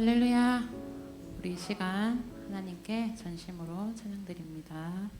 할렐루야. 우리 시간 하나님께 전심으로 찬양드립니다.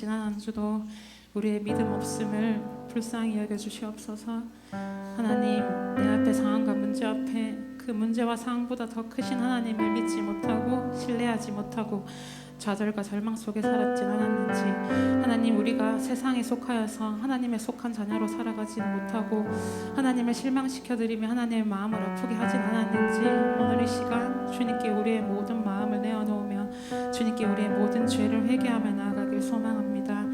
지난 한 주도 우리의 믿음 없음을 불쌍히 여겨 주시옵소서. 하나님 내 앞에 상황과 문제 앞에 그 문제와 상황보다 더 크신 하나님을 믿지 못하고 신뢰하지 못하고 좌절과 절망 속에 살았진 않았는지 하나님 우리가 세상에 속하여서 하나님의 속한 자녀로 살아가지는 못하고 하나님을 실망시켜 드리며 하나님의 마음을 아프게 하진 않았는지 오늘 이 시간 주님께 우리의 모든 마음을 내어놓으며 주님께 우리의 모든 죄를 회개하며 나아가길 소망합니다.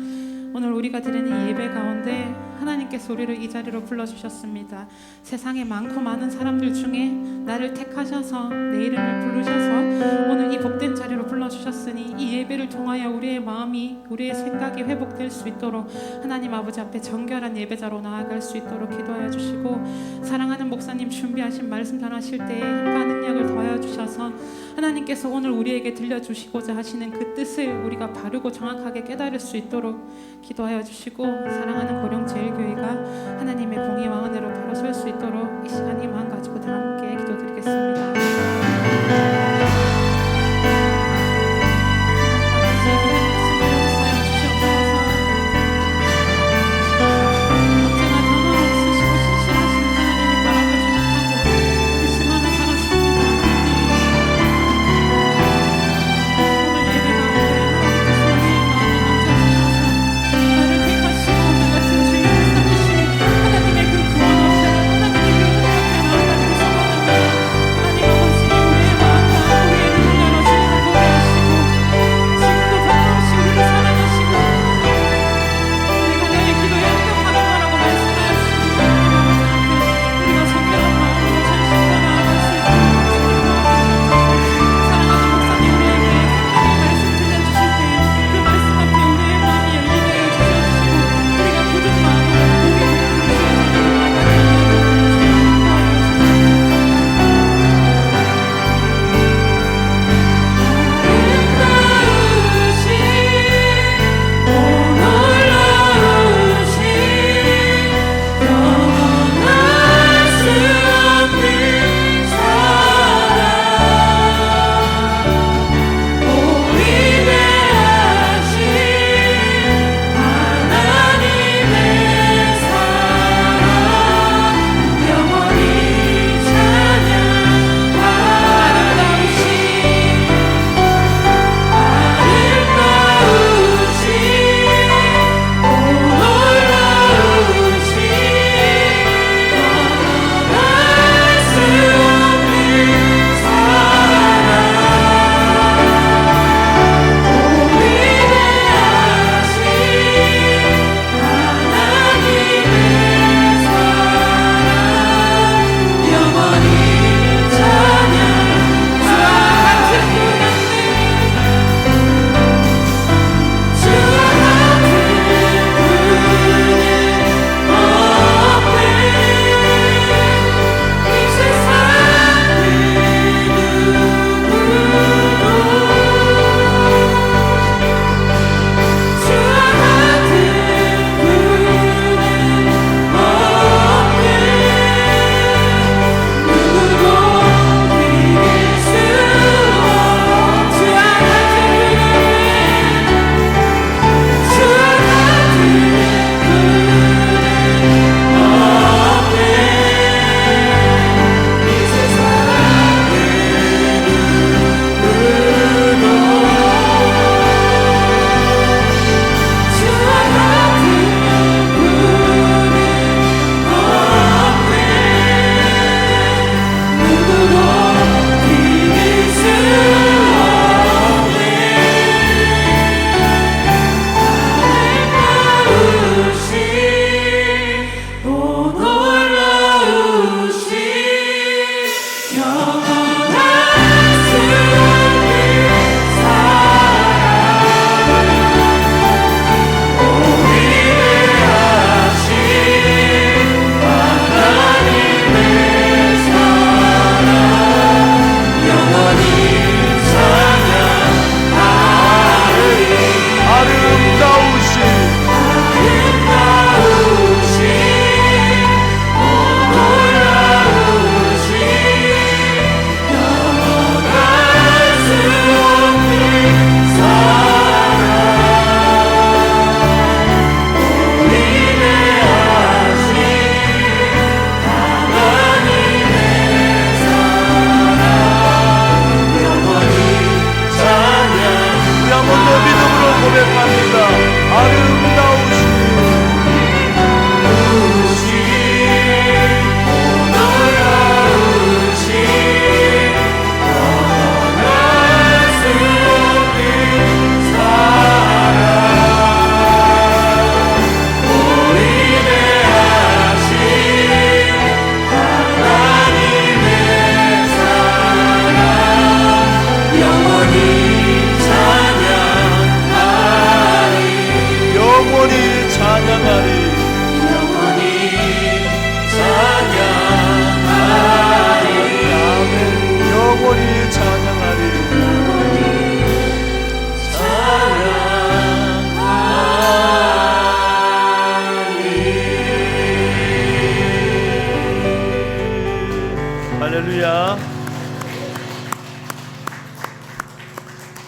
오늘 우리가 드리는 이 예배 가운데 하나님께서 우리를 이 자리로 불러주셨습니다. 세상에 많고 많은 사람들 중에 나를 택하셔서 내 이름을 부르셔서 오늘 이 복된 자리로 불러주셨으니 이 예배를 통하여 우리의 마음이 우리의 생각이 회복될 수 있도록 하나님 아버지 앞에 정결한 예배자로 나아갈 수 있도록 기도하여 주시고 사랑하는 목사님 준비하신 말씀 전하실 때에 힘과 능력을 더하여 주셔서 하나님께서 오늘 우리에게 들려주시고자 하시는 그 뜻을 우리가 바르고 정확하게 깨달을 수 있도록 기도하여 주시고 사랑하는 고령제일교회가 하나님의 공의와 은혜로 바로 설 수 있도록 이 시간 이 마음 가지고 다 함께 기도드리겠습니다.